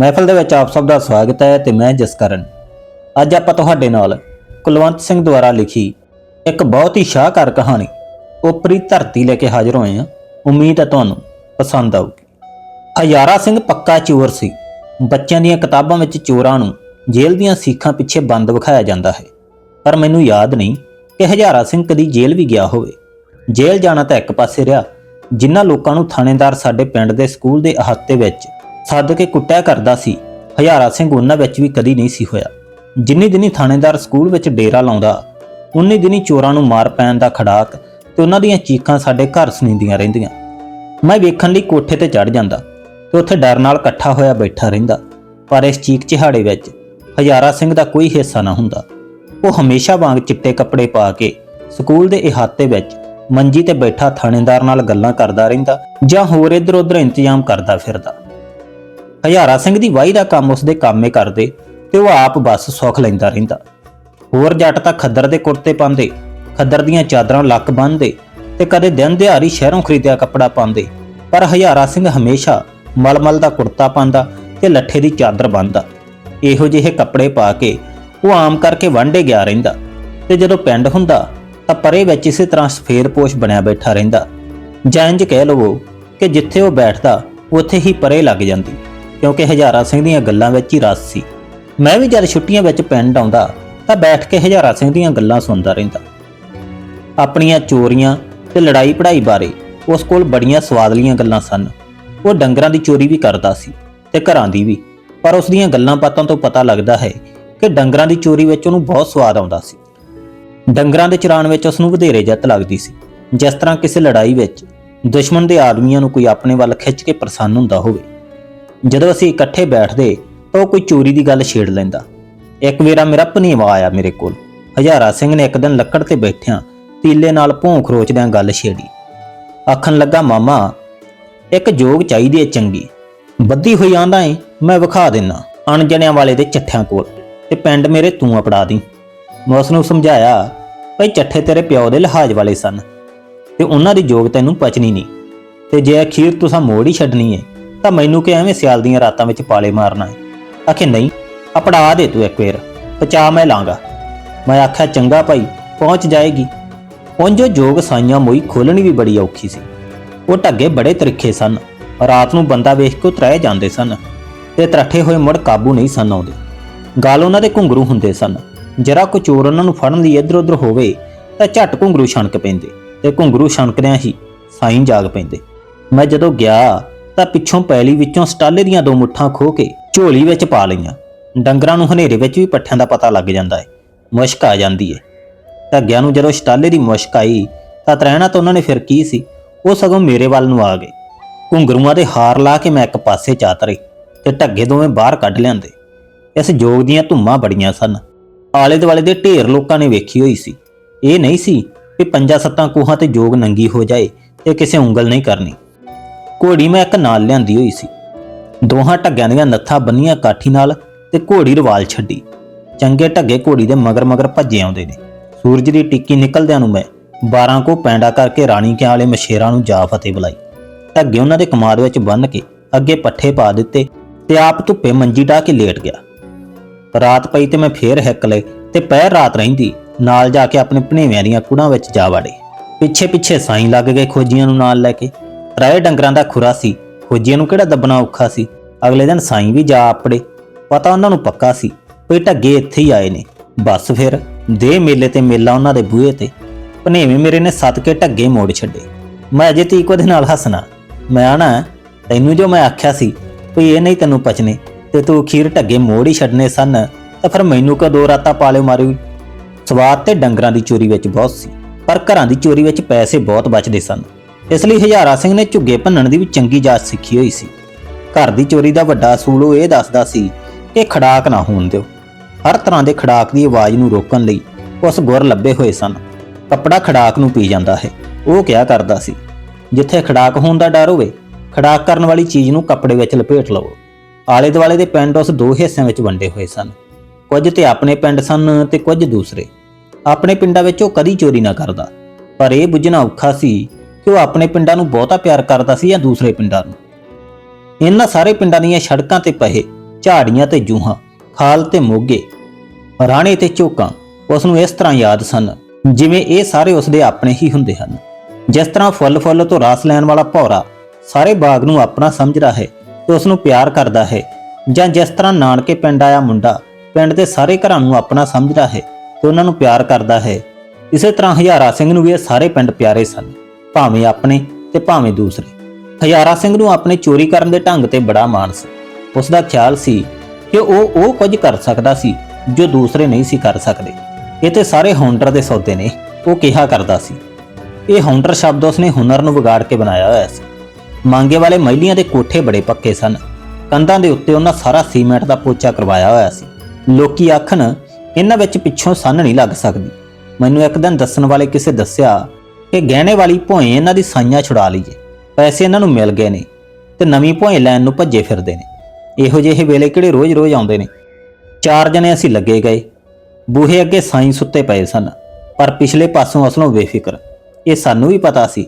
ਮਹਿਫਲ ਦੇ ਵਿੱਚ ਆਪ ਸਭ ਦਾ ਸਵਾਗਤ ਹੈ ਤੇ ਮੈਂ ਜਸਕਰਨ। ਅੱਜ ਆਪਾਂ ਤੁਹਾਡੇ ਨਾਲ ਕੁਲਵੰਤ ਸਿੰਘ ਦੁਆਰਾ ਲਿਖੀ ਇੱਕ ਬਹੁਤ ਹੀ ਸ਼ਾਹਕਾਰ ਕਹਾਣੀ ਉਪਰੀ ਧਰਤੀ ਲੈ ਕੇ ਹਾਜ਼ਰ ਹੋਏ ਹਾਂ। ਉਮੀਦ ਹੈ ਤੁਹਾਨੂੰ ਪਸੰਦ ਆਊਗੀ। ਹਜ਼ਾਰਾ ਸਿੰਘ ਪੱਕਾ ਚੋਰ ਸੀ। ਬੱਚਿਆਂ ਦੀਆਂ ਕਿਤਾਬਾਂ ਵਿੱਚ ਚੋਰਾਂ ਨੂੰ ਜੇਲ੍ਹ ਦੀਆਂ ਸੀਖਾਂ ਪਿੱਛੇ ਬੰਦ ਵਿਖਾਇਆ ਜਾਂਦਾ ਹੈ। ਪਰ ਮੈਨੂੰ ਯਾਦ ਨਹੀਂ ਕਿ ਹਜ਼ਾਰਾ ਸਿੰਘ ਕਦੀ ਜੇਲ੍ਹ ਵੀ ਗਿਆ ਹੋਵੇ। ਜੇਲ੍ਹ ਜਾਣਾ ਤਾਂ ਇੱਕ ਪਾਸੇ ਰਿਹਾ, ਜਿਨ੍ਹਾਂ ਲੋਕਾਂ ਨੂੰ ਥਾਣੇਦਾਰ ਸਾਡੇ ਪਿੰਡ ਦੇ ਸਕੂਲ ਦੇ ਅਹਾਤੇ ਵਿੱਚ ਸੱਦ ਕੇ ਕੁੱਟਿਆ ਕਰਦਾ ਸੀ। ਹਜ਼ਾਰਾ ਸਿੰਘ ਉਹਨਾਂ ਵਿੱਚ ਵੀ ਕਦੀ ਨਹੀਂ ਸੀ ਹੋਇਆ। ਜਿੰਨੀ ਦਿਨੀ ਥਾਣੇਦਾਰ ਸਕੂਲ ਵਿੱਚ ਡੇਰਾ ਲਾਉਂਦਾ, ਉਨੀ ਦਿਨੀ ਚੋਰਾਂ ਨੂੰ ਮਾਰ ਪੈਣ ਦਾ ਖੜਾਕ ਤੇ ਉਹਨਾਂ ਦੀਆਂ ਚੀਕਾਂ ਸਾਡੇ ਘਰ ਸੁਣੀਂਦੀਆਂ ਰਹਿੰਦੀਆਂ। ਮੈਂ ਵੇਖਣ ਲਈ ਕੋਠੇ ਤੇ ਚੜ ਜਾਂਦਾ ਤੇ ਉੱਥੇ ਡਰ ਨਾਲ ਇਕੱਠਾ ਹੋਇਆ ਬੈਠਾ ਰਹਿੰਦਾ। ਪਰ ਇਸ ਚੀਕ ਚਿਹਾੜੇ ਵਿੱਚ ਹਜ਼ਾਰਾ ਸਿੰਘ ਦਾ ਕੋਈ ਹਿੱਸਾ ਨਾ ਹੁੰਦਾ। ਉਹ ਹਮੇਸ਼ਾ ਵਾਂਗ ਚਿੱਟੇ ਕੱਪੜੇ ਪਾ ਕੇ ਸਕੂਲ ਦੇ ਇਹਾਤੇ ਵਿੱਚ ਮੰਜੀ ਤੇ ਬੈਠਾ ਥਾਣੇਦਾਰ ਨਾਲ ਗੱਲਾਂ ਕਰਦਾ ਰਹਿੰਦਾ ਜਾਂ ਹੋਰ ਇੱਧਰ ਉੱਧਰ ਇੰਤਜ਼ਾਮ ਕਰਦਾ ਫਿਰਦਾ। ਹਜ਼ਾਰਾ ਸਿੰਘ ਦੀ ਵਾਹੀ ਦਾ ਕੰਮ ਉਸਦੇ ਕੰਮੇ ਕਰਦੇ ਤੇ ਉਹ ਆਪ ਬਸ ਸੁੱਖ ਲੈਂਦਾ ਰਹਿੰਦਾ। ਹੋਰ ਜੱਟ ਤਾਂ ਖੱਦਰ ਦੇ ਕੁੜਤੇ ਪਾਉਂਦੇ, ਖੱਦਰ ਦੀਆਂ ਚਾਦਰਾਂ ਲੱਕ ਬੰਨ੍ਹਦੇ ਤੇ ਕਦੇ ਦਿਨ ਦਿਹਾੜੀ ਸ਼ਹਿਰੋਂ ਖਰੀਦਿਆ ਕੱਪੜਾ ਪਾਉਂਦੇ, ਪਰ ਹਜ਼ਾਰਾ ਸਿੰਘ ਹਮੇਸ਼ਾ ਮਲਮਲ ਦਾ ਕੁੜਤਾ ਪਾਉਂਦਾ ਤੇ ਲੱਠੇ ਦੀ ਚਾਦਰ ਬੰਨ੍ਹਦਾ। ਇਹੋ ਜਿਹੇ ਕੱਪੜੇ ਪਾ ਕੇ ਉਹ ਆਮ ਕਰਕੇ ਵਾਂਡੇ ਗਿਆ ਰਹਿੰਦਾ ਤੇ ਜਦੋਂ ਪਿੰਡ ਹੁੰਦਾ ਤਾਂ ਪਰੇ ਵਿੱਚ ਇਸੇ ਤਰ੍ਹਾਂ ਸਫੇਦ ਪੋਸ਼ ਬਣਿਆ ਬੈਠਾ ਰਹਿੰਦਾ। ਜਾਂ ਇੰਜ ਕਹਿ ਲਵੋ ਕਿ ਜਿੱਥੇ ਉਹ ਬੈਠਦਾ, ਉੱਥੇ ਹੀ ਪਰੇ ਲੱਗ ਜਾਂਦੀ। ਕਿਉਂਕਿ ਹਜ਼ਾਰਾ ਸਿੰਘ ਦੀਆਂ ਗੱਲਾਂ ਵਿੱਚ ਹੀ ਰਸ ਸੀ। ਮੈਂ ਵੀ ਜਦ ਛੁੱਟੀਆਂ ਵਿੱਚ ਪਿੰਡ ਆਉਂਦਾ, ਤਾਂ ਬੈਠ ਕੇ ਹਜ਼ਾਰਾ ਸਿੰਘ ਦੀਆਂ ਗੱਲਾਂ ਸੁਣਦਾ ਰਹਿੰਦਾ। ਆਪਣੀਆਂ ਚੋਰੀਆਂ ਤੇ ਲੜਾਈ ਪੜਾਈ ਬਾਰੇ ਉਸ ਕੋਲ ਬੜੀਆਂ ਸਵਾਦਲੀਆਂ ਗੱਲਾਂ ਸਨ। ਉਹ ਡੰਗਰਾਂ ਦੀ ਚੋਰੀ ਵੀ ਕਰਦਾ ਸੀ ਤੇ ਘਰਾਂ ਦੀ ਵੀ। ਪਰ ਉਸ ਦੀਆਂ ਗੱਲਾਂ ਬਾਤਾਂ ਤੋਂ ਪਤਾ ਲੱਗਦਾ ਹੈ ਕਿ ਡੰਗਰਾਂ ਦੀ ਚੋਰੀ ਵਿੱਚ ਉਹਨੂੰ ਬਹੁਤ ਸਵਾਦ ਆਉਂਦਾ ਸੀ। ਡੰਗਰਾਂ ਦੇ ਚਰਾਣ ਵਿੱਚ ਉਸ ਨੂੰ ਵਧੇਰੇ ਜਿੱਤ ਲੱਗਦੀ ਸੀ। ਜਿਸ ਤਰ੍ਹਾਂ ਕਿਸੇ ਲੜਾਈ ਵਿੱਚ ਦੁਸ਼ਮਣ ਦੇ ਆਦਮੀਆਂ ਨੂੰ ਕੋਈ ਆਪਣੇ ਵੱਲ ਖਿੱਚ ਕੇ ਪ੍ਰਸੰਨ ਹੁੰਦਾ ਹੋਵੇ। ਜਦੋਂ ਅਸੀਂ ਇਕੱਠੇ ਬੈਠਦੇ ਤਾਂ ਉਹ ਕੋਈ ਚੋਰੀ ਦੀ ਗੱਲ ਛੇੜ ਲੈਂਦਾ। ਇੱਕ ਵੇਰਾ ਮੇਰਾ ਭਨੇਵਾ ਆਇਆ ਮੇਰੇ ਕੋਲ। ਹਜ਼ਾਰਾ ਸਿੰਘ ਨੇ ਇੱਕ ਦਿਨ ਲੱਕੜ ਤੇ ਬੈਠਿਆਂ ਤੀਲੇ ਨਾਲ ਭੌਂ ਖਰੋਚਦਿਆਂ ਗੱਲ ਛੇੜੀ। ਆਖਣ ਲੱਗਾ, ਮਾਮਾ, ਇੱਕ ਜੋਗ ਚਾਹੀਦੀ ਏ ਚੰਗੀ। ਬੱਦੀ ਹੋਈ ਆਂਦਾ ਏ, ਮੈਂ ਵਿਖਾ ਦਿੰਨਾ ਅਣਜਣਿਆਂ ਵਾਲੇ ਦੇ ਚੱਠਿਆਂ ਕੋਲ ਤੇ ਪਿੰਡ ਮੇਰੇ ਤੂੰ ਅਪੜਾ ਦੀ। ਮੈਂ ਉਸ ਨੂੰ ਸਮਝਾਇਆ, ਭਈ ਚੱਠੇ ਤੇਰੇ ਪਿਓ ਦੇ ਲਿਹਾਜ਼ ਵਾਲੇ ਸਨ ਤੇ ਉਹਨਾਂ ਦੀ ਜੋਗ ਤੈਨੂੰ ਪਚਣੀ ਨਹੀਂ। ਤੇ ਜੇ ਅਖੀਰ ਤੁਸਾਂ ਮੋੜ ਹੀ ਛੱਡਣੀ ਏ ਤਾਂ ਮੈਨੂੰ ਕਿ ਐਵੇਂ ਸਿਆਲ ਦੀਆਂ ਰਾਤਾਂ ਵਿੱਚ ਪਾਲੇ ਮਾਰਨਾ ਹੈ। ਆਖੇ, ਨਹੀਂ ਅਪੜਾ ਦੇ ਤੂੰ ਇੱਕ ਵੇਰ, ਪਚਾ ਮੈਂ ਲਾਂਗਾ। ਮੈਂ ਆਖਿਆ, ਚੰਗਾ ਭਾਈ, ਪਹੁੰਚ ਜਾਏਗੀ। ਉਂਝੋ ਜੋਗ ਸਾਈਆਂ ਮੋਈ ਖੋਲਣੀ ਵੀ ਬੜੀ ਔਖੀ ਸੀ। ਉਹ ਢੱਗੇ ਬੜੇ ਤਰੀਖੇ ਸਨ, ਰਾਤ ਨੂੰ ਬੰਦਾ ਵੇਖ ਕੇ ਉਤਰਾਏ ਜਾਂਦੇ ਸਨ ਤੇ ਤਰੱਠੇ ਹੋਏ ਮੁੜ ਕਾਬੂ ਨਹੀਂ ਸਨ ਆਉਂਦੇ। ਗਾਲ ਉਹਨਾਂ ਦੇ ਘੁੰਗਰੂ ਹੁੰਦੇ ਸਨ, ਜਰਾ ਕੋ ਚੋਰ ਉਹਨਾਂ ਨੂੰ ਫੜਨ ਲਈ ਇੱਧਰ ਉੱਧਰ ਹੋਵੇ ਤਾਂ ਝੱਟ ਘੁੰਗਰੂ ਛਣਕ ਪੈਂਦੇ ਤੇ ਘੁੰਗਰੂ ਛਣਕਦਿਆਂ ਹੀ ਸਾਈਂ ਜਾਗ ਪੈਂਦੇ। ਮੈਂ ਜਦੋਂ ਗਿਆ ਤਾਂ ਪਿੱਛੋਂ ਪੈਲੀ ਵਿੱਚੋਂ ਸਟਾਲੇ ਦੀਆਂ ਦੋ ਮੁੱਠਾਂ ਖੋ ਕੇ ਝੋਲੀ ਵਿੱਚ ਪਾ ਲਈਆਂ। ਡੰਗਰਾਂ ਨੂੰ ਹਨੇਰੇ ਵਿੱਚ ਵੀ ਪੱਠਿਆਂ ਦਾ ਪਤਾ ਲੱਗ ਜਾਂਦਾ ਹੈ। ਮੁਸ਼ਕ ਆ ਜਾਂਦੀ ਹੈ। ਧੱਗਿਆਂ ਨੂੰ ਜਦੋਂ ਸਟਾਲੇ ਦੀ ਮੁਸ਼ਕ ਆਈ, ਤਾਂ ਤਰੈਣਾ ਤਾਂ ਉਹਨਾਂ ਨੇ ਫਿਰ ਕੀ ਸੀ? ਉਹ ਸਗੋਂ ਮੇਰੇ ਵੱਲ ਨੂੰ ਆ ਗਏ। ਘੁੰਗਰੂਆਂ ਦੇ ਹਾਰ ਲਾ ਕੇ ਮੈਂ ਇੱਕ ਪਾਸੇ ਚਾਤਰੇ ਤੇ ਢੱਗੇ ਦੋਵੇਂ ਬਾਹਰ ਕੱਢ ਲਿਆਂਦੇ। ਇਸ ਜੋਗ ਦੀਆਂ ਧੁੰਮਾਂ ਬੜੀਆਂ ਸਨ। ਆਲੇ ਦੁਆਲੇ ਦੇ ਢੇਰ ਲੋਕਾਂ ਨੇ ਵੇਖੀ ਹੋਈ ਸੀ। ਇਹ ਨਹੀਂ ਸੀ ਕਿ ਪੰਜਾਂ ਸੱਤਾਂ ਕੋਹਾਂ ਤੇ ਜੋਗ ਨੰਗੀ ਹੋ ਜਾਏ ਤੇ ਕਿਸੇ ਉਂਗਲ ਨਹੀਂ ਕਰਨੀ। ਘੋੜੀ ਮੈਂ ਇੱਕ ਨਾਲ ਲਿਆਂਦੀ ਹੋਈ ਸੀ। ਦੋਹਾਂ ਢੱਗਿਆਂ ਦੀਆਂ ਨੱਥਾਂ ਬੰਨੀਆਂ ਕਾਠੀ ਨਾਲ ਤੇ ਘੋੜੀ ਰਵਾਲ ਛੱਡੀ। ਚੰਗੇ ਢੱਗੇ ਘੋੜੀ ਦੇ ਮਗਰ ਮਗਰ ਭੱਜੇ ਆਉਂਦੇ ਨੇ। ਸੂਰਜ ਦੀ ਟਿੱਕੀ ਨਿਕਲਦਿਆਂ ਨੂੰ ਮੈਂ 12 ਕੋ ਪੈਂਡਾ ਕਰਕੇ ਰਾਣੀ ਕਿਆਂ ਵਾਲੇ ਮਸ਼ੇਰਾਂ ਨੂੰ ਜਾ ਫਤਿਹ ਬੁਲਾਈ। ਢੱਗੇ ਉਹਨਾਂ ਦੇ ਕਮਾਦ ਵਿੱਚ ਬੰਨ ਕੇ ਅੱਗੇ ਪੱਠੇ ਪਾ ਦਿੱਤੇ ਤੇ ਆਪ ਧੁੱਪੇ ਮੰਜੀ ਢਾ ਕੇ ਲੇਟ ਗਿਆ। ਰਾਤ ਪਈ ਤੇ ਮੈਂ ਫੇਰ ਹਿੱਕ ਲਏ ਤੇ ਪਹਿਰ ਰਾਤ ਰਹਿੰਦੀ, ਨਾਲ ਜਾ ਕੇ ਆਪਣੇ ਭਣੇਵਿਆਂ ਦੀਆਂ ਕੁੜਾਂ ਵਿੱਚ ਜਾ ਵੜੇ। ਪਿੱਛੇ ਪਿੱਛੇ ਸਾਈਂ ਲੱਗ ਗਏ ਖੋਜੀਆਂ ਨੂੰ ਨਾਲ ਲੈ ਕੇ। ਰਾਏ ਡੰਗਰਾਂ ਦਾ ਖੁਰਾ ਸੀ। ਖੋਜੀਆਂ ਨੂੰ ਕਿਹੜਾ ਦੱਬਣਾ ਔਖਾ ਸੀ? ਅਗਲੇ ਦਿਨ ਸਾਈਂ ਵੀ ਜਾ ਆਪੜੇ। ਪਤਾ ਉਹਨਾਂ ਨੂੰ ਪੱਕਾ ਸੀ। ਵੀ ਢੱਗੇ ਇੱਥੇ ਹੀ ਆਏ ਨੇ। ਬਸ ਫਿਰ ਦੇ ਮੇਲੇ ਤੇ ਮੇਲਾ ਉਹਨਾਂ ਦੇ ਬੂਹੇ ਤੇ। ਭਨੇਵੇਂ ਮੇਰੇ ਨੇ ਸੱਤ ਕੇ ਢੱਗੇ ਮੋੜ ਛੱਡੇ। ਮੈਂ ਅਜੇ ਤੀਕ ਉਹਦੇ ਨਾਲ ਹੱਸਣਾ। ਮੈਂ ਆਣਾ, ਤੈਨੂੰ ਜੋ ਮੈਂ ਆਖਿਆ ਸੀ ਵੀ ਇਹ ਨਹੀਂ ਤੈਨੂੰ ਪਚਨੇ, ਤੇ ਤੂੰ ਅਖੀਰ ਢੱਗੇ ਮੋੜ ਹੀ ਛੱਡਨੇ ਸਨ, ਤਾਂ ਫਿਰ ਮੈਨੂੰ ਕਾ ਦੋ ਰਾਤਾਂ ਪਾਲਿਓ ਮਾਰੀ ਸਵਾਦ ਤੇ ਡੰਗਰਾਂ ਦੀ ਚੋਰੀ ਵਿੱਚ ਬਹੁਤ ਸੀ, ਪਰ ਘਰਾਂ ਦੀ ਚੋਰੀ ਵਿੱਚ ਪੈਸੇ ਬਹੁਤ ਬਚਦੇ ਸਨ। ਇਸ ਲਈ ਹਜ਼ਾਰਾ ਸਿੰਘ ਨੇ ਝੁੱਗੇ ਭੰਨਣ ਦੀ ਵੀ ਚੰਗੀ ਜਾਚ ਸਿੱਖੀ ਹੋਈ ਸੀ। ਘਰ ਦੀ ਚੋਰੀ ਦਾ ਵੱਡਾ ਅਸੂਲ ਉਹ ਇਹ ਦੱਸਦਾ ਸੀ ਕਿ ਖੜਾਕ ਨਾ ਹੋਣ ਦਿਓ। ਹਰ ਤਰ੍ਹਾਂ ਦੇ ਖੜਾਕ ਦੀ ਆਵਾਜ਼ ਨੂੰ ਰੋਕਣ ਲਈ ਉਸ ਗੁਰ ਲੱਭੇ ਹੋਏ ਸਨ। ਕੱਪੜਾ ਖੜਾਕ ਨੂੰ ਪੀ ਜਾਂਦਾ ਹੈ। ਉਹ ਕਿਹਾ ਕਰਦਾ ਸੀ? ਜਿੱਥੇ ਖੜਾਕ ਹੋਣ ਦਾ ਡਰ ਹੋਵੇ, ਖੜਾਕ ਕਰਨ ਵਾਲੀ ਚੀਜ਼ ਨੂੰ ਕੱਪੜੇ ਵਿੱਚ ਲਪੇਟ ਲਵੋ। ਆਲੇ ਦੁਆਲੇ ਦੇ ਪਿੰਡ ਉਸ ਦੋ ਹਿੱਸਿਆਂ ਵਿੱਚ ਵੰਡੇ ਹੋਏ ਸਨ। ਕੁਝ ਤੇ ਆਪਣੇ ਪਿੰਡ ਸਨ ਤੇ ਕੁਝ ਦੂਸਰੇ। ਆਪਣੇ ਪਿੰਡਾਂ ਵਿੱਚ ਉਹ ਕਦੀ ਚੋਰੀ ਨਾ ਕਰਦਾ। ਪਰ ਇਹ ਬੁੱਝਣਾ ਔਖਾ ਸੀ ਕਿ ਉਹ ਆਪਣੇ ਪਿੰਡਾਂ ਨੂੰ ਬਹੁਤਾ ਪਿਆਰ ਕਰਦਾ ਸੀ ਜਾਂ ਦੂਸਰੇ ਪਿੰਡਾਂ ਨੂੰ। ਇਹਨਾਂ ਸਾਰੇ ਪਿੰਡਾਂ ਦੀਆਂ ਸੜਕਾਂ ਤੇ ਪਹੇ ਝਾੜੀਆਂ ਤੇ ਜੂਹਾਂ, ਖਾਲ ਤੇ ਮੋਗੇ, ਰਾਣੇ ਤੇ ਝੋਕਾਂ, ਉਸ ਨੂੰ ਇਸ ਤਰ੍ਹਾਂ ਯਾਦ ਸਨ ਜਿਵੇਂ ਇਹ ਸਾਰੇ ਉਸ ਦੇ ਆਪਣੇ ਹੀ ਹੁੰਦੇ ਹਨ। ਜਿਸ ਤਰ੍ਹਾਂ ਫੁੱਲ ਫੁੱਲ ਤੋਂ ਰਾਸ ਲੈਣ ਵਾਲਾ ਭੌਰਾ ਸਾਰੇ ਬਾਗ ਨੂੰ ਆਪਣਾ ਸਮਝਦਾ ਹੈ ਤੇ ਉਸ ਨੂੰ ਪਿਆਰ ਕਰਦਾ ਹੈ ਜਾਂ ਜਿਸ ਤਰ੍ਹਾਂ ਨਾਨਕੇ ਪਿੰਡ ਆਇਆ ਮੁੰਡਾ ਪਿੰਡ ਦੇ ਸਾਰੇ ਘਰਾਂ ਨੂੰ ਆਪਣਾ ਸਮਝਦਾ ਹੈ ਤੇ ਉਹਨਾਂ ਨੂੰ ਪਿਆਰ ਕਰਦਾ ਹੈ, ਇਸੇ ਤਰ੍ਹਾਂ ਹਜ਼ਾਰਾ ਸਿੰਘ ਨੂੰ ਵੀ ਇਹ ਸਾਰੇ ਪਿੰਡ ਪਿਆਰੇ ਸਨ। ਭਾਵੇਂ ਆਪਣੇ ਤੇ ਭਾਵੇਂ ਦੂਸਰੇ। ਹਜ਼ਾਰਾ ਸਿੰਘ ਨੂੰ ਆਪਣੇ ਚੋਰੀ ਕਰਨ ਦੇ ਢੰਗ ਤੇ ਬੜਾ ਮਾਣ ਸੀ। ਉਸ ਦਾ ਖਿਆਲ ਸੀ ਕਿ ਉਹ ਉਹ ਕੁਝ ਕਰ ਸਕਦਾ ਸੀ ਜੋ ਦੂਸਰੇ ਨਹੀਂ ਸੀ ਕਰ ਸਕਦੇ। ਇਹ ਤੇ ਸਾਰੇ ਹੌਂਡਰ ਦੇ ਸੌਦੇ ਨੇ, ਉਹ ਕਿਹਾ ਕਰਦਾ ਸੀ। ਇਹ ਹੌਂਡਰ ਸ਼ਬਦ ਉਸਨੇ ਹੁਨਰ ਨੂੰ ਵਿਗਾੜ ਕੇ ਬਣਾਇਆ ਹੋਇਆ ਸੀ। ਮੰਗੇ ਵਾਲੇ ਮਹਿਲੀਆਂ ਦੇ ਕੋਠੇ ਬੜੇ ਪੱਕੇ ਸਨ। ਕੰਧਾਂ ਦੇ ਉੱਤੇ ਉਹਨਾਂ ਸਾਰਾ ਸੀਮੈਂਟ ਦਾ ਪੋਚਾ ਕਰਵਾਇਆ ਹੋਇਆ ਸੀ। ਲੋਕੀ ਆਖਣ, ਇਹਨਾਂ ਵਿੱਚ ਪਿੱਛੋਂ ਸੰਨ ਨਹੀਂ ਲੱਗ ਸਕਦੀ। ਮੈਨੂੰ ਇੱਕ ਦਿਨ ਦੱਸਣ ਵਾਲੇ ਕਿਸੇ ਦੱਸਿਆ ਕਿ ਗਹਿਣੇ ਵਾਲੀ ਭੋਏ ਇਹਨਾਂ ਦੀ ਸਾਈਆਂ ਛੁਡਾ ਲਈਏ ਪੈਸੇ ਇਹਨਾਂ ਨੂੰ ਮਿਲ ਗਏ ਨੇ ਤੇ ਨਵੀਂ ਭੋਏ ਲੈਣ ਨੂੰ ਭੱਜੇ ਫਿਰਦੇ ਨੇ। ਇਹੋ ਜਿਹੇ ਵੇਲੇ ਕਿਹੜੇ ਰੋਜ਼-ਰੋਜ਼ ਆਉਂਦੇ ਨੇ। ਚਾਰ ਜਣੇ ਅਸੀਂ ਲੱਗੇ ਗਏ। ਬੂਹੇ ਅੱਗੇ ਸਾਈਂ ਸੁੱਤੇ ਪਏ ਸਨ, ਪਰ ਪਿਛਲੇ ਪਾਸੋਂ ਅਸਲੋਂ ਬੇਫਿਕਰ। ਇਹ ਸਾਨੂੰ ਵੀ ਪਤਾ ਸੀ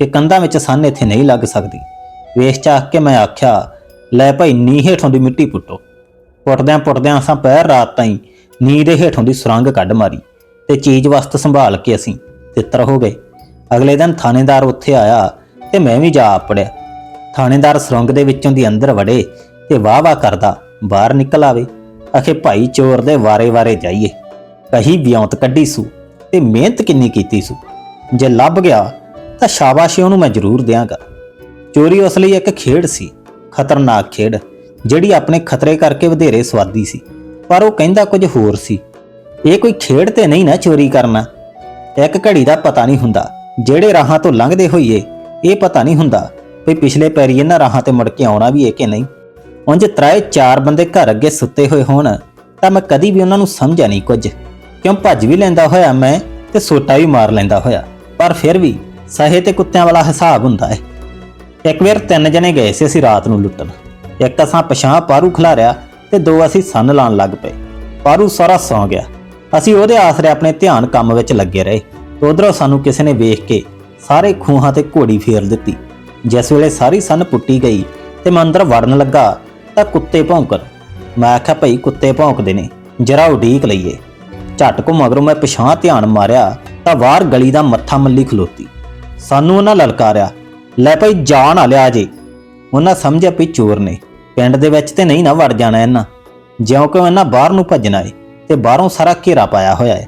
ਕਿ ਕੰਧਾਂ ਵਿੱਚ ਸੰਨ ਇੱਥੇ ਨਹੀਂ ਲੱਗ ਸਕਦੀ। ਵੇਖ ਚਾਹ ਕੇ ਮੈਂ ਆਖਿਆ, ਲੈ ਭਾਈ ਨੀ ਹੇਠੋਂ ਦੀ ਮਿੱਟੀ ਪੁੱਟੋ। ਪੁੱਟਦਿਆਂ ਪੁੱਟਦਿਆਂ ਅਸਾਂ ਪੈਰ ਰਾਤ ਤਾਈਂ ਨੀ ਦੇ ਹੇਠੋਂ ਦੀ ਸੁਰੰਗ ਕੱਢ ਮਾਰੀ ਤੇ ਚੀਜ਼ ਵਸਤ ਸੰਭਾਲ ਕੇ ਅਸੀਂ ਤਿੱਤਰ ਹੋ ਗਏ। ਅਗਲੇ ਦਿਨ ਥਾਣੇਦਾਰ ਉੱਥੇ ਆਇਆ ਤੇ ਮੈਂ ਵੀ ਜਾ ਆਪੜਿਆ ਥਾਣੇਦਾਰ ਸੁਰੰਗ ਦੇ ਵਿੱਚੋਂ ਦੀ ਅੰਦਰ ਵੜੇ ਤੇ ਵਾਹ ਵਾਹ ਕਰਦਾ, ਬਾਹਰ ਨਿਕਲ ਆਵੇ। ਅਖੇ ਭਾਈ ਚੋਰ ਦੇ ਵਾਰੇ-ਵਾਰੇ ਜਾਈਏ। ਕਹੀ ਵਿਉਂਤ ਕੱਢੀ ਸੂ ਤੇ ਮਿਹਨਤ ਕਿੰਨੀ ਕੀਤੀ ਸੂ। ਜੇ ਲੱਭ ਗਿਆ ਤਾਂ ਸ਼ਾਬਾਸ਼ ਉਹਨੂੰ ਮੈਂ ਜ਼ਰੂਰ ਦਿਆਂਗਾ। ਚੋਰੀ ਉਸ ਲਈ ਇੱਕ ਖੇਡ ਸੀ, ਖਤਰਨਾਕ ਖੇਡ, ਜਿਹੜੀ ਆਪਣੇ ਖਤਰੇ ਕਰਕੇ ਵਧੇਰੇ ਸਵਾਦੀ ਸੀ। ਪਰ ਉਹ ਕਹਿੰਦਾ ਕੁਝ ਹੋਰ ਸੀ। ਇਹ ਕੋਈ ਖੇਡ ਤੇ ਨਹੀਂ ਨਾ ਚੋਰੀ ਕਰਨਾ। ਇੱਕ ਘੜੀ ਦਾ ਪਤਾ ਨਹੀਂ ਹੁੰਦਾ ਜਿਹੜੇ ਰਾਹਾਂ ਤੋਂ ਲੰਘਦੇ ਹੋਈਏ, ਇਹ ਪਤਾ ਨਹੀਂ ਹੁੰਦਾ ਵੀ ਪਿਛਲੇ ਪੈਰੀ ਇਹਨਾਂ ਰਾਹਾਂ ਤੇ ਮੁੜ ਕੇ ਆਉਣਾ ਵੀ ਹੈ ਕਿ ਨਹੀਂ। ਉਂਝ ਤਰਾਏ ਚਾਰ ਬੰਦੇ ਘਰ ਅੱਗੇ ਸੁੱਤੇ ਹੋਏ ਹੋਣ, ਤਾਂ ਮੈਂ ਕਦੀ ਵੀ ਉਹਨਾਂ ਨੂੰ ਸਮਝਿਆ ਨਹੀਂ ਕੁਝ। ਕਿਉਂ ਭੱਜ ਵੀ ਲੈਂਦਾ ਹੋਇਆ ਮੈਂ ਤੇ ਸੋਟਾ ਵੀ ਮਾਰ ਲੈਂਦਾ ਹੋਇਆ, ਪਰ ਫਿਰ ਵੀ ਸਹੇ ਤੇ ਕੁੱਤਿਆਂ ਵਾਲਾ ਹਿਸਾਬ ਹੁੰਦਾ ਹੈ। ਇੱਕ ਵਾਰ ਤਿੰਨ ਜਣੇ ਗਏ ਸੀ ਅਸੀਂ ਰਾਤ ਨੂੰ ਲੁੱਟਣ। ਇੱਕ ਅਸਾਂ ਪਛਾਂ ਪਾਰੂ ਖਿਲਾਰਿਆ ਤੇ ਦੋ ਅਸੀਂ ਸੰਨ ਲਾਣ ਲੱਗ ਪਏ। ਪਾਰੂ ਸਾਰਾ ਸੌਂ ਗਿਆ। ਅਸੀਂ ਉਹਦੇ ਆਸਰੇ ਆਪਣੇ ਧਿਆਨ ਕੰਮ ਵਿੱਚ ਲੱਗੇ ਰਹੇ। ਉਧਰੋਂ ਸਾਨੂੰ ਕਿਸੇ ਨੇ ਵੇਖ ਕੇ ਸਾਰੇ ਖੂਹਾਂ ਤੇ ਘੋੜੀ ਫੇਰ ਦਿੱਤੀ। ਜਿਸ ਵੇਲੇ ਸਾਰੀ ਸੰਨ ਪੁੱਟੀ ਗਈ ਤੇ ਮੈਂ ਅੰਦਰ ਵੜਨ ਲੱਗਾ ਤਾਂ ਕੁੱਤੇ ਭੌਂਕਣ। ਮੈਂ ਆਖਿਆ, ਭਈ, ਕੁੱਤੇ ਭੌਂਕਦੇ ਨੇ, ਜਰਾ ਉਡੀਕ ਲਈਏ। ਝਟ ਕੋ ਮਗਰੋਂ ਮੈਂ ਪਿਛਾਂ ਧਿਆਨ ਮਾਰਿਆ ਤਾਂ ਬਾਹਰ ਗਲੀ ਦਾ ਮੱਥਾ ਮੱਲੀ ਖਲੋਤੀ। ਸਾਨੂੰ ਉਹਨਾਂ ਲਲਕਾਰਿਆ, ਲੈ ਭਈ ਜਾਨ ਆ ਲਿਆ ਜੇ। ਉਹਨਾਂ ਸਮਝਿਆ ਵੀ ਚੋਰ ਨੇ, ਪਿੰਡ ਦੇ ਵਿੱਚ ਤੇ ਨਹੀਂ ਨਾ ਵੜ ਜਾਣਾ ਇਹਨਾਂ। ਜਿਉਂ ਕਿ ਇਹਨਾਂ ਬਾਹਰ ਨੂੰ ਭੱਜਣਾ ਏ ਤੇ ਬਾਹਰੋਂ ਸਾਰਾ ਘੇਰਾ ਪਾਇਆ ਹੋਇਆ ਏ।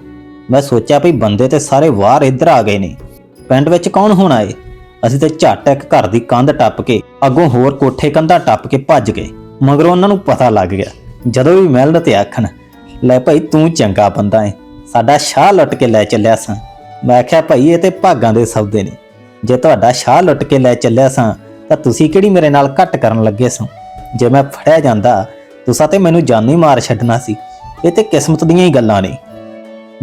ਮੈਂ ਸੋਚਿਆ ਵੀ ਬੰਦੇ ਤੇ ਸਾਰੇ ਬਾਹਰ ਇੱਧਰ ਆ ਗਏ ਨੇ। ਪਿੰਡ ਵਿੱਚ ਕੌਣ ਹੋਣਾ ਏ ਅਸੀਂ ਤੇ ਝੱਟ ਇੱਕ ਘਰ ਦੀ ਕੰਧ ਟੱਪ ਕੇ, ਅੱਗੋਂ ਹੋਰ ਕੋਠੇ ਕੰਧਾਂ ਟੱਪ ਕੇ ਭੱਜ ਗਏ। ਮਗਰੋਂ ਉਹਨਾਂ ਨੂੰ ਪਤਾ ਲੱਗ ਗਿਆ, ਜਦੋਂ ਵੀ ਮਿਲਣ ਤੇ ਆਖਣ, ਲੈ ਭਾਈ ਤੂੰ ਚੰਗਾ ਬੰਦਾ ਏ, ਸਾਡਾ ਸ਼ਾਹ ਲੁੱਟ ਕੇ ਲੈ ਚੱਲਿਆ ਸਾਂ। ਮੈਂ ਆਖਿਆ, ਭਾਈ ਇਹ ਤੇ ਭਾਗਾਂ ਦੇ ਸੌਦੇ ਨੇ। ਜੇ ਤੁਹਾਡਾ ਸ਼ਾਹ ਲੁੱਟ ਕੇ ਲੈ ਚੱਲਿਆ ਸਾਂ, ਤਾਂ ਤੁਸੀਂ ਕਿਹੜੀ ਮੇਰੇ ਨਾਲ ਘੱਟ ਕਰਨ ਲੱਗੇ ਸੋ? ਜੇ ਮੈਂ ਫੜਿਆ ਜਾਂਦਾ, ਤੁਸੀਂ ਤੇ ਮੈਨੂੰ ਜਾਨੀ ਮਾਰ ਛੱਡਣਾ ਸੀ। ਇਹ ਤੇ ਕਿਸਮਤ ਦੀਆਂ ਹੀ ਗੱਲਾਂ ਨੇ।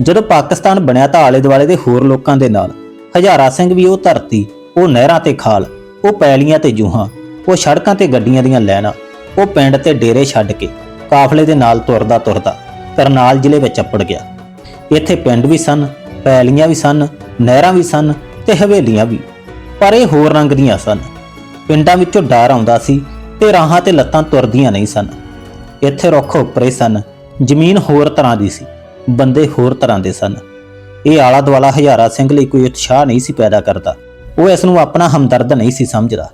ਜਦੋਂ ਪਾਕਿਸਤਾਨ ਬਣਿਆ ਤਾਂ ਆਲੇ ਦੁਆਲੇ ਦੇ ਹੋਰ ਲੋਕਾਂ ਦੇ ਨਾਲ। ਹਜ਼ਾਰਾ ਸਿੰਘ ਵੀ ਉਹ ਧਰਤੀ, ਉਹ ਨਹਿਰਾਂ ਤੇ ਖਾਲ, ਉਹ ਪੈਲੀਆਂ ਤੇ ਜੂਹਾਂ, ਉਹ ਸੜਕਾਂ ਤੇ ਗੱਡੀਆਂ ਦੀਆਂ ਲਾਈਨਾਂ ਉਹ ਪਿੰਡ ਤੇ ਡੇਰੇ ਛੱਡ ਕੇ ਕਾਫਲੇ ਦੇ ਨਾਲ ਤੁਰਦਾ ਤੁਰਦਾ ਕਰਨਾਲ ਜ਼ਿਲ੍ਹੇ ਵਿੱਚ ਅੱਪੜ ਗਿਆ। ਇੱਥੇ ਪਿੰਡ ਵੀ ਸਨ, ਪੈਲੀਆਂ ਵੀ ਸਨ, ਨਹਿਰਾਂ ਵੀ ਸਨ ਤੇ ਹਵੇਲੀਆਂ ਵੀ। ਪਰ ਇਹ ਹੋਰ ਰੰਗ ਦੀਆਂ ਸਨ। ਪਿੰਡਾਂ ਵਿੱਚੋਂ ਡਰ ਆਉਂਦਾ ਸੀ ਤੇ ਰਾਹਾਂ ਤੇ ਲੱਤਾਂ ਤੁਰਦੀਆਂ ਨਹੀਂ ਸਨ। ਇੱਥੇ ਰੁੱਖ ਉੱਪਰੇ ਸਨ, ਜ਼ਮੀਨ ਹੋਰ ਤਰ੍ਹਾਂ ਦੀ ਸੀ। ਬੰਦੇ ਹੋਰ ਤਰ੍ਹਾਂ ਦੇ ਸਨ। ਇਹ ਆਲਾ ਦੁਆਲਾ ਹਜ਼ਾਰਾ ਸਿੰਘ ਲਈ ਕੋਈ ਉਤਸ਼ਾਹ ਨਹੀਂ ਸੀ ਪੈਦਾ ਕਰਦਾ। ਉਹ ਇਸ ਨੂੰ ਆਪਣਾ ਹਮਦਰਦ ਨਹੀਂ ਸੀ ਸਮਝਦਾ।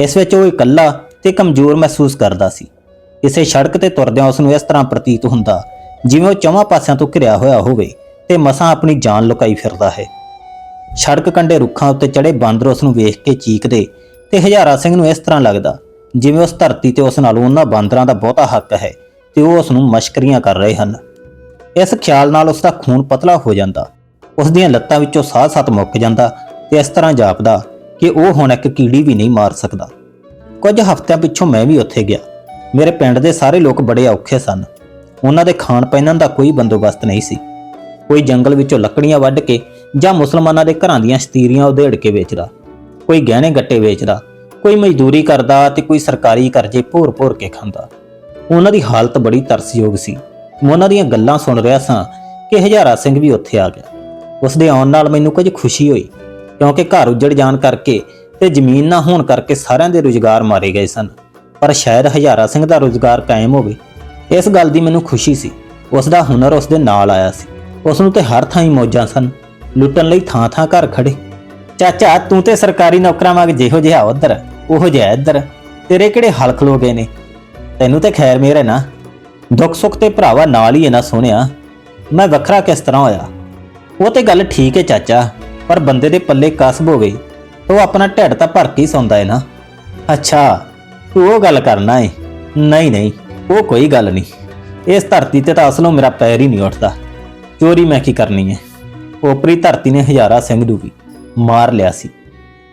ਇਸ ਵਿੱਚ ਉਹ ਇਕੱਲਾ ਤੇ ਕਮਜ਼ੋਰ ਮਹਿਸੂਸ ਕਰਦਾ ਸੀ। ਇਸੇ ਸੜਕ ਤੇ ਤੁਰਦਿਆਂ ਉਸ ਨੂੰ ਇਸ ਤਰ੍ਹਾਂ ਪ੍ਰਤੀਤ ਹੁੰਦਾ, ਜਿਵੇਂ ਉਹ ਚੌਵਾਂ ਪਾਸਿਆਂ ਤੋਂ ਘਿਰਿਆ ਹੋਇਆ ਹੋਵੇ ਤੇ ਮਸਾਂ ਆਪਣੀ ਜਾਨ ਲੁਕਾਈ ਫਿਰਦਾ ਹੈ। ਸੜਕ ਕੰਢੇ ਰੁੱਖਾਂ ਉੱਤੇ ਚੜੇ ਬਾਂਦਰ ਉਸ ਨੂੰ ਵੇਖ ਕੇ ਚੀਕਦੇ ਤੇ ਹਜ਼ਾਰਾ ਸਿੰਘ ਨੂੰ ਇਸ ਤਰ੍ਹਾਂ ਲੱਗਦਾ, ਜਿਵੇਂ ਉਸ ਧਰਤੀ ਤੇ ਉਸ ਨਾਲੋਂ ਉਹਨਾਂ ਬਾਂਦਰਾਂ ਦਾ ਬਹੁਤਾ ਹੱਕ ਹੈ ਤੇ ਉਹ ਉਸ ਨੂੰ ਮਸ਼ਕਰੀਆਂ ਕਰ ਰਹੇ ਹਨ। ਇਸ ਖਿਆਲ ਨਾਲ ਉਸ ਦਾ ਖੂਨ ਪਤਲਾ ਹੋ ਜਾਂਦਾ। ਉਸ ਦੀਆਂ ਲੱਤਾਂ ਵਿੱਚੋਂ ਸਾਹ ਸੱਤ ਮੁੱਕ ਜਾਂਦਾ ਤੇ ਇਸ ਤਰ੍ਹਾਂ ਜਾਪਦਾ ਕਿ ਉਹ ਹੁਣ ਇੱਕ ਕੀੜੀ ਵੀ ਨਹੀਂ ਮਾਰ ਸਕਦਾ। ਕੁਝ ਹਫ਼ਤਿਆਂ ਪਿੱਛੋਂ ਮੈਂ ਵੀ ਉੱਥੇ ਗਿਆ। ਮੇਰੇ ਪਿੰਡ ਦੇ ਸਾਰੇ ਲੋਕ ਬੜੇ ਔਖੇ ਸਨ। ਉਹਨਾਂ ਦੇ ਖਾਣ ਪਹਿਨਣ ਦਾ ਕੋਈ ਬੰਦੋਬਸਤ ਨਹੀਂ ਸੀ। ਕੋਈ ਜੰਗਲ ਵਿੱਚੋਂ ਲੱਕੜੀਆਂ ਵੱਢ ਕੇ ਜਾਂ ਮੁਸਲਮਾਨਾਂ ਦੇ ਘਰਾਂ ਦੀਆਂ ਸਤੀਰੀਆਂ ਉਧੇੜ ਕੇ ਵੇਚਦਾ, ਕੋਈ ਗਹਿਣੇ ਗੱਟੇ ਵੇਚਦਾ, ਕੋਈ ਮਜ਼ਦੂਰੀ ਕਰਦਾ ਤੇ ਕੋਈ ਸਰਕਾਰੀ ਕਰਜ਼ੇ ਭੋਰ-ਭੋਰ ਕੇ ਖਾਂਦਾ। ਉਹਨਾਂ ਦੀ ਹਾਲਤ ਬੜੀ ਤਰਸਯੋਗ ਸੀ। ਮੈਂ ਉਹਨਾਂ ਦੀਆਂ ਗੱਲਾਂ ਸੁਣ ਰਿਹਾ ਸਾਂ ਕਿ ਹਜ਼ਾਰਾ ਸਿੰਘ ਵੀ ਉੱਥੇ ਆ ਗਿਆ। ਉਸ ਦੇ ਆਉਣ ਨਾਲ ਮੈਨੂੰ ਕੁਝ ਖੁਸ਼ੀ ਹੋਈ, ਕਿਉਂਕਿ ਘਰ ਉੱਜੜ ਜਾਣ ਕਰਕੇ ਤੇ ਜ਼ਮੀਨ ਨਾ ਹੋਣ ਕਰਕੇ ਸਾਰਿਆਂ ਦੇ ਰੁਜ਼ਗਾਰ ਮਾਰੇ ਗਏ ਸਨ। ਪਰ ਸ਼ਾਇਦ ਹਜ਼ਾਰਾ ਸਿੰਘ ਦਾ ਰੁਜ਼ਗਾਰ ਕਾਇਮ ਹੋਵੇ। ਇਸ ਗੱਲ ਦੀ ਮੈਨੂੰ ਖੁਸ਼ੀ ਸੀ। ਉਸ ਦਾ ਹੁਨਰ ਉਸ ਦੇ ਨਾਲ ਆਇਆ ਸੀ। ਉਸ ਨੂੰ ਤੇ ਹਰ ਥਾਂ ਹੀ ਮੌਜਾਂ ਸਨ। ਲੁੱਟਣ ਲਈ ਥਾਂ ਥਾਂ ਘਰ ਖੜੇ ਚਾਚਾ, ਤੂੰ ਤੇ ਸਰਕਾਰੀ ਨੌਕਰਾਂ ਵਾਂਗ ਜਿਹੋ ਜਿਹਾ ਉਧਰ, ਉਹੋ ਜਿਹਾ ਇੱਧਰ। ਤੇਰੇ ਕਿਹੜੇ ਹਲ ਖਲੋ ਗਏ ਨੇ? ਤੈਨੂੰ ਤੇ ਖੈਰ ਮੇਰ ਹੈ ਨਾ। ਦੁੱਖ ਸੁੱਖ ਤੇ ਭਰਾਵਾ ਨਾਲ ਹੀ ਹੈ ਨਾ ਸੋਹਣਿਆ। ਮੈਂ ਵੱਖਰਾ ਕਿਸ ਤਰ੍ਹਾਂ ਹੋਇਆ? ਉਹ ਤੇ ਗੱਲ ਠੀਕ ਹੈ ਚਾਚਾ, ਪਰ ਬੰਦੇ ਦੇ ਪੱਲੇ ਕਸਬ ਹੋ ਤਾਂ ਉਹ ਆਪਣਾ ਢਿੱਡ ਤਾਂ ਭਰ ਕੇ ਹੀ ਸੌਂਦਾ ਹੈ ਨਾ। ਅੱਛਾ, ਤੂੰ ਉਹ ਗੱਲ ਕਰਨਾ ਏ। ਨਹੀਂ ਨਹੀਂ, ਉਹ ਕੋਈ ਗੱਲ ਨਹੀਂ। ਇਸ ਧਰਤੀ ਤੇ ਤਾਂ ਅਸਲੋਂ ਮੇਰਾ ਪੈਰ ਹੀ ਨਹੀਂ ਉੱਠਦਾ। ਚੋਰੀ ਮੈਂ ਕੀ ਕਰਨੀ ਹੈ ਓਪਰੀ ਧਰਤੀ ਨੇ ਹਜ਼ਾਰਾ ਸਿੰਘ ਨੂੰ ਮਾਰ ਲਿਆ ਸੀ।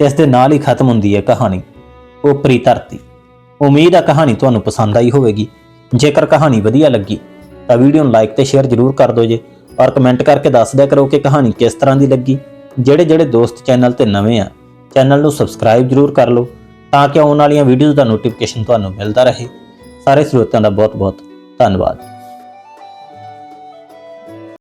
ਇਸ ਦੇ ਨਾਲ ਹੀ ਖਤਮ ਹੁੰਦੀ ਹੈ ਕਹਾਣੀ। ਓਪਰੀ ਧਰਤੀ। ਉਮੀਦ ਹੈ ਕਹਾਣੀ ਤੁਹਾਨੂੰ ਪਸੰਦ ਆਈ ਹੋਵੇਗੀ। ਜੇਕਰ ਕਹਾਣੀ ਵਧੀਆ ਲੱਗੀ, ਤਾਂ ਵੀਡੀਓ ਨੂੰ ਲਾਈਕ ਤੇ ਸ਼ੇਅਰ ਜ਼ਰੂਰ ਕਰ ਦਿਓ ਜੇ, ਔਰ ਕਮੈਂਟ ਕਰਕੇ ਦੱਸ ਦਿਆ ਕਰੋ ਕਿ ਕਹਾਣੀ ਕਿਸ ਤਰ੍ਹਾਂ ਦੀ ਲੱਗੀ। ਜਿਹੜੇ ਜਿਹੜੇ ਦੋਸਤ ਚੈਨਲ ਤੇ ਨਵੇਂ ਆ ਚੈਨਲ ਨੂੰ ਸਬਸਕ੍ਰਾਈਬ ਜ਼ਰੂਰ ਕਰ ਲਓ, ਤਾਂ ਕਿ ਆਉਣ ਵਾਲੀਆਂ ਵੀਡੀਓਜ਼ ਦਾ ਨੋਟੀਫਿਕੇਸ਼ਨ ਤੁਹਾਨੂੰ ਮਿਲਦਾ ਰਹੇ। ਸਾਰੇ ਸਰੋਤਿਆਂ ਦਾ ਬਹੁਤ ਬਹੁਤ ਧੰਨਵਾਦ।